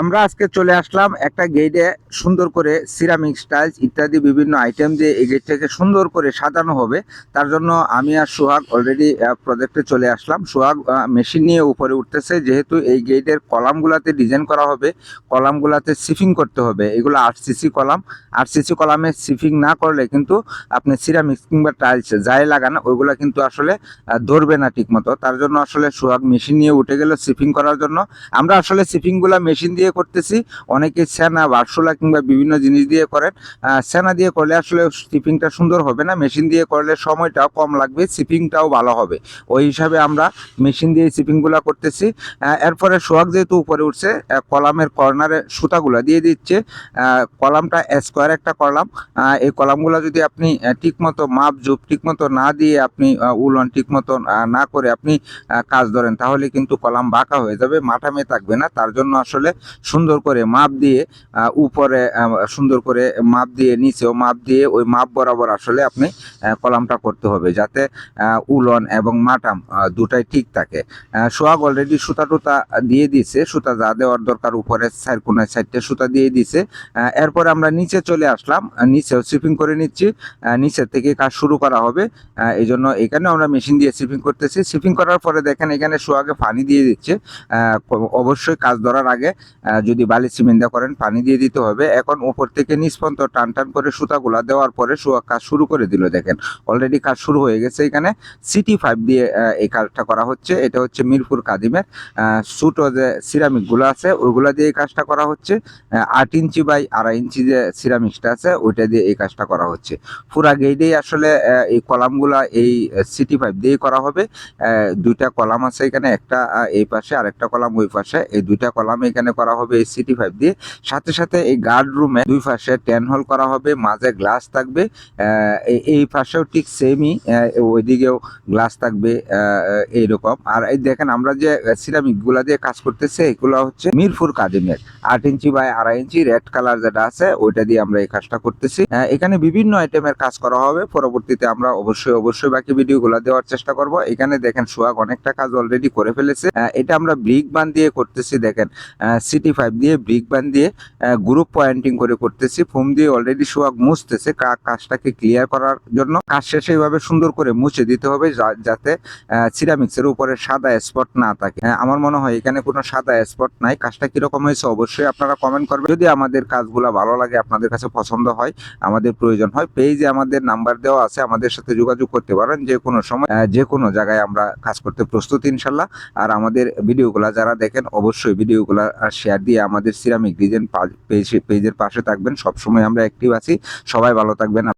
আমরা আজকে চলে আসলাম একটা গেটে সুন্দর করে সিরামিক স্টাইলস ইত্যাদি বিভিন্ন আইটেম দিয়ে এই গেটটাকে সুন্দর করে সাজানো হবে। তার জন্য আমি আর সোহাগ অলরেডি প্রজেক্টে চলে আসলাম। সোহাগ মেশিন নিয়ে উপরে উঠতেছে। যেহেতু এই গেটের কলামগুলাতে ডিজাইন করা হবে, কলামগুলাতে সিফিং করতে হবে। এগুলো আট সিসি কলাম। আট সিসি কলামে সিফিং না করলে কিন্তু আপনি সিরামিক্স কিংবা টাইলস যাই লাগান, ওইগুলা কিন্তু আসলে ধরবে না ঠিকমতো। তার জন্য আসলে সোহাগ মেশিন নিয়ে উঠে গেল সিফিং করার জন্য। আমরা আসলে সিফিংগুলা মেশিন দিয়ে করতেছি। অনেকে সেনা বারশোলা কিংবা বিভিন্ন জিনিস দিয়ে করেন। সেনা দিয়ে করলে আসলে সিপিংটা সুন্দর হবে না। মেশিন দিয়ে করলে সময়টাও কম লাগবে সিপিংটাও ভালো হবে। ওই হিসাবে আমরা মেশিন দিয়ে সিপিংগুলা করতেছি এরপরে সোহাগ যেহেতু উপরে উঠছে কলামের কর্নারে সুতাগুলা দিয়ে দিচ্ছে। কলামটা স্কোয়ার একটা কলাম। এই কলামগুলো যদি আপনি ঠিক মতো মাপ, জুপ ঠিক মতো না দিয়ে আপনি উলন ঠিক মতো না করে আপনি কাজ ধরেন, তাহলে কিন্তু কলাম বাঁকা হয়ে যাবে মাঠামে থাকবে না। তার জন্য আসলে সুন্দর করে মাপ দিয়ে উপরে সুন্দর করে মাপ দিয়ে, নিচেও মাপ দিয়ে ওই মাপ বরাবর আসলে আপনি কলামটা করতে হবে যাতে উলন এবং মাটাম দুটাই ঠিক থাকে। সোহাগ অলরেডি সুতা টুতা দিয়ে দিছে, সুতা যা দেওয়ার দরকার উপরে সাইড, কোনায় সাইডটা সুতা দিয়ে দিছে। এরপরে আমরা নিচে চলে আসলাম নিচেও সিপিং করে নিচ্ছি নিচের থেকে কাজ শুরু করা হবে। এই জন্য এখানে আমরা মেশিন দিয়ে সিপিং করতেছি। সিপিং করার পরে দেখেন এখানে সোহাগে পানি দিয়ে দিচ্ছে। অবশ্যই কাজ ধরার আগে যদি বালি সিমেন্ট করেন, পানি দিয়ে দিতে হবে। এখন উপর থেকে নিচ পর্যন্ত টান টান করে সুতাগুলা দেওয়ার পরে কাজ শুরু করে দিল, দেখেন। অলরেডি কাজ শুরু হয়ে গেছে এখানে। সিটি ফাইভ দিয়ে এই কাজটা করা হচ্ছে। এটা হচ্ছে মিরপুর কাদিমের সুটো যে সিরামিকগুলো আছে, ওইগুলা দিয়ে এই কাজটা করা হচ্ছে। আট ইঞ্চি বাই আড়াই ইঞ্চি যে সিরামিক্সটা আছে, ওইটা দিয়ে এই কাজটা করা হচ্ছে। পুরা গেটেই আসলে এই কলামগুলা এই সিটি ফাইভ দিয়েই করা হবে। দুইটা কলাম আছে এখানে, একটা এই পাশে আর একটা কলাম ওই পাশে। এই দুইটা কলাম এখানে করা হবে এই সিটি ফাইভ দিয়ে। সাথে সাথে এই গার্ড রুমে দুই পাশে টেন হোল করা হবে, মাঝে গ্লাস থাকবে এই- পাশেও ঠিক সেমই ওইদিকেও গ্লাস থাকবে এইরকম। আর এই দেখেন আমরা যে সিরামিকগুলা দিয়ে কাজ করতেছি, এগুলো হচ্ছে মিরপুর কাদিমের আট ইঞ্চি বাই আড়াই ইঞ্চি রেড কালার যেটা আছে, ওইটা দিয়ে আমরা এই কাজটা করতেছি। এখানে বিভিন্ন আইটেমের কাজ করা হবে, পরবর্তীতে আমরা অবশ্যই অবশ্যই বাকি ভিডিওগুলো দেওয়ার চেষ্টা করব। এখানে দেখেন সোহাগ অনেকটা কাজ অলরেডি করে ফেলেছে। এটা আমরা ব্রিক বান দিয়ে করতেছি, দেখেন। সিটি ফাইভ দিয়ে ব্রিক বান দিয়ে গ্রুপ পয়েন্টিং করে করতেছি। ফোম দিয়ে অলরেডি সোহাগ মুছতেছে। কাজটাকে ক্লিয়ার করার জন্য কাজ শেষে এইভাবে সুন্দর করে মুছে দিতে হবে যাতে সিরামিক্স এর উপরে সাদা স্পট না থাকে। আমার মনে হয় এখানে কোনো সাদা স্পট নাই। কাজটা কীরকম হয়েছে অবশ্যই আপনারা কমেন্ট করবেন। যদি আমাদের কাজগুলো ভালো লাগে, আপনাদের কাছে পছন্দ হয়, আমাদের প্রয়োজন হয়, পেজে আমাদের নাম্বার দেওয়া আছে, আমাদের সাথে যোগাযোগ করতে পারেন। যে কোনো সময় যে কোনো জায়গায় আমরা কাজ করতে প্রস্তুত ইনশাল্লাহ। আর আমাদের ভিডিওগুলো যারা দেখেন, অবশ্যই ভিডিওগুলো শেয়ার দিয়ে আমাদের সিরামিক ডিজাইন পেজ পেজের পাশে থাকবেন। সবসময় আমরা অ্যাক্টিভ আছি। সবাই ভালো থাকবেন।